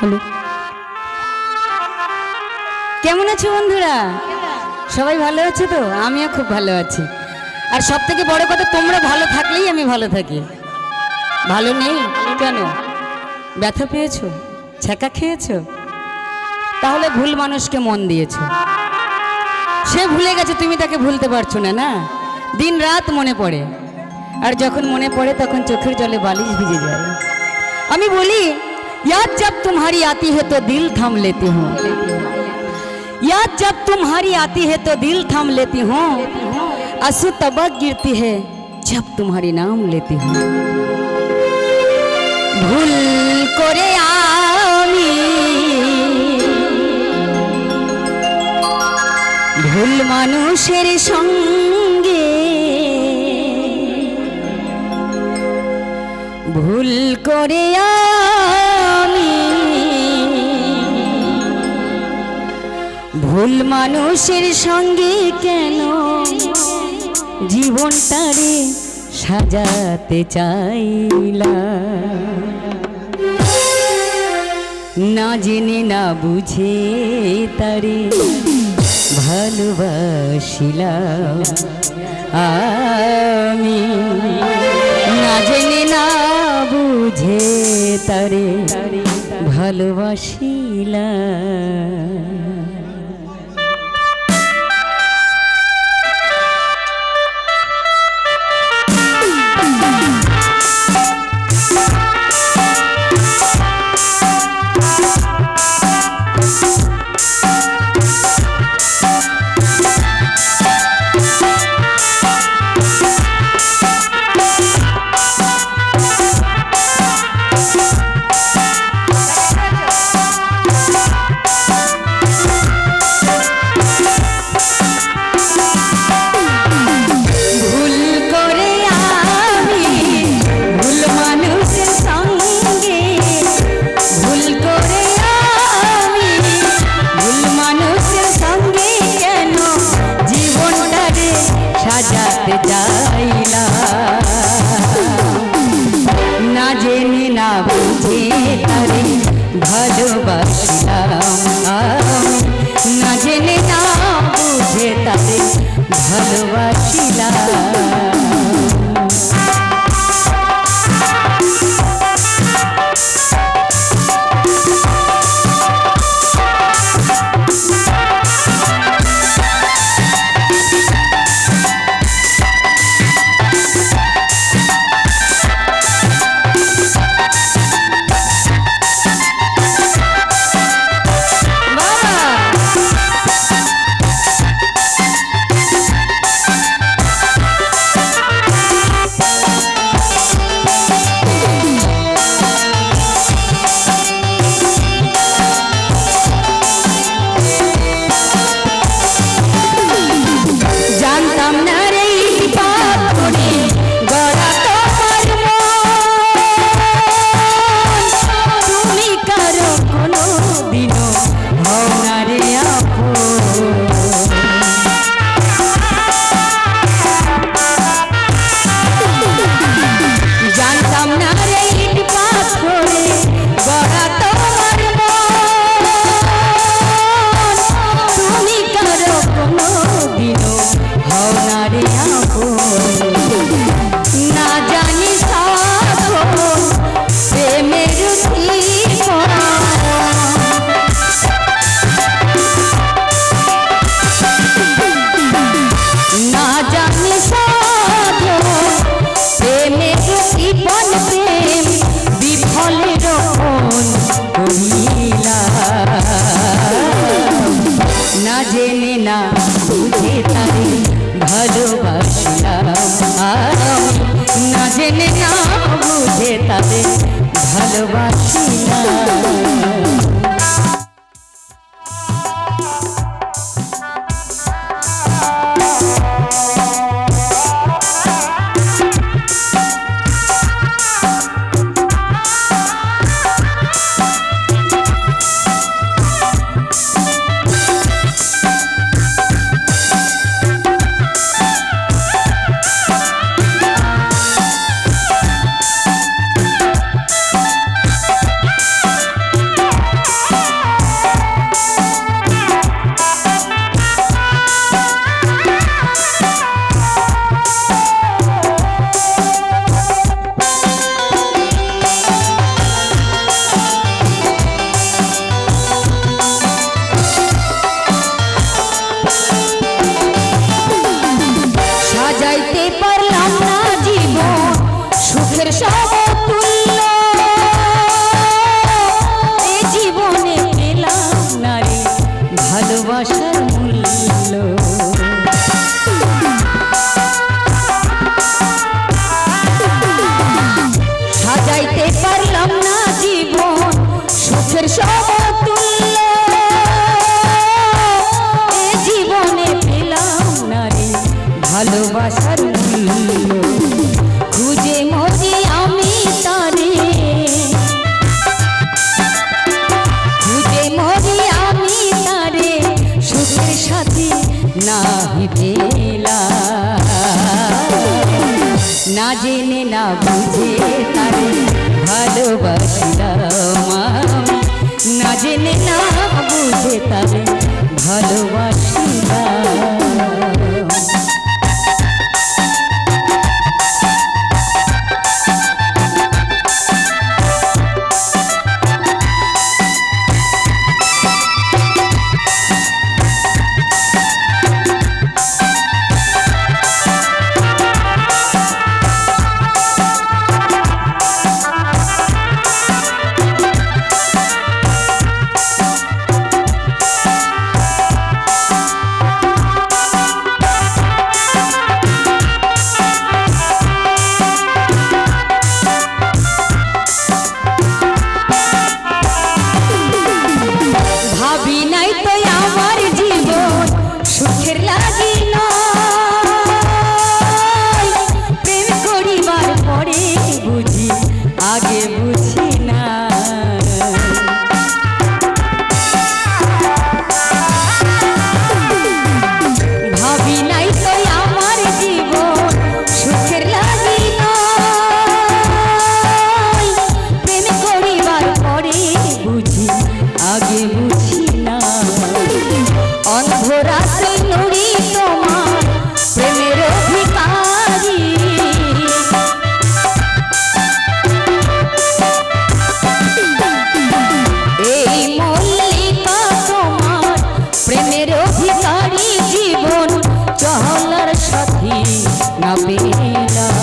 Hello কেমন আছো বন্ধুরা? সবাই ভালো আছে তো? আমিও খুব ভালো আছি। আর সব থেকে বড় কথা, তোমরা ভালো থাকলেই আমি ভালো থাকি। ভালো নেই? কেন? ব্যথা পেয়েছ? ছ্যাঁকা খেয়েছো? তাহলে ভুল মানুষকে মন দিয়েছ। সে ভুলে গেছে, তুমি তাকে ভুলতে পারছ না না? দিন রাত মনে পড়ে। আর যখন মনে পড়ে, তখন চোখের জলে বালিশ ভিজে যায়। আমি বলি याद जब तुम्हारी आती है तो दिल थाम लेती हूँ याद जब तुम्हारी आती है तो दिल थाम लेती हूँ आंसू तबक गिरती है जब तुम्हारी नाम लेती हूँ ভুল করে আমি ভুল মানুষের সঙ্গে ভুল করে ভুল মানুষের সঙ্গে কেন? জীবনটারে সাজাতে চাইলা। না জেনে, না বুঝে তারে ভালোবাসিলাম আমি না জেনে, না বুঝে তারে ভালোবাসিলাম বুঝে তারে ভালোবাসলাম। হও না তাদের ভালোবাসি না। ভালোবাসার মূল্য খুঁজে মজি আমি তারে। খুঁজে মজি আমি তারে, সুখের সাথে নাহি পেলা না জেনে না বুঝে তারে ভালোবাসলাম না জেনে না বুঝে তারে ভালোবাসিলাম। ಆಯ್ತ I'll na pila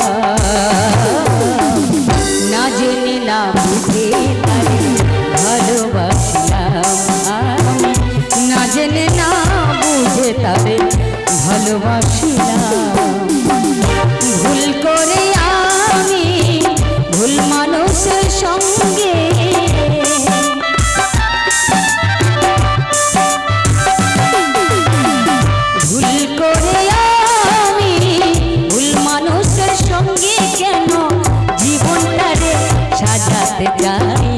সাজাতে চাই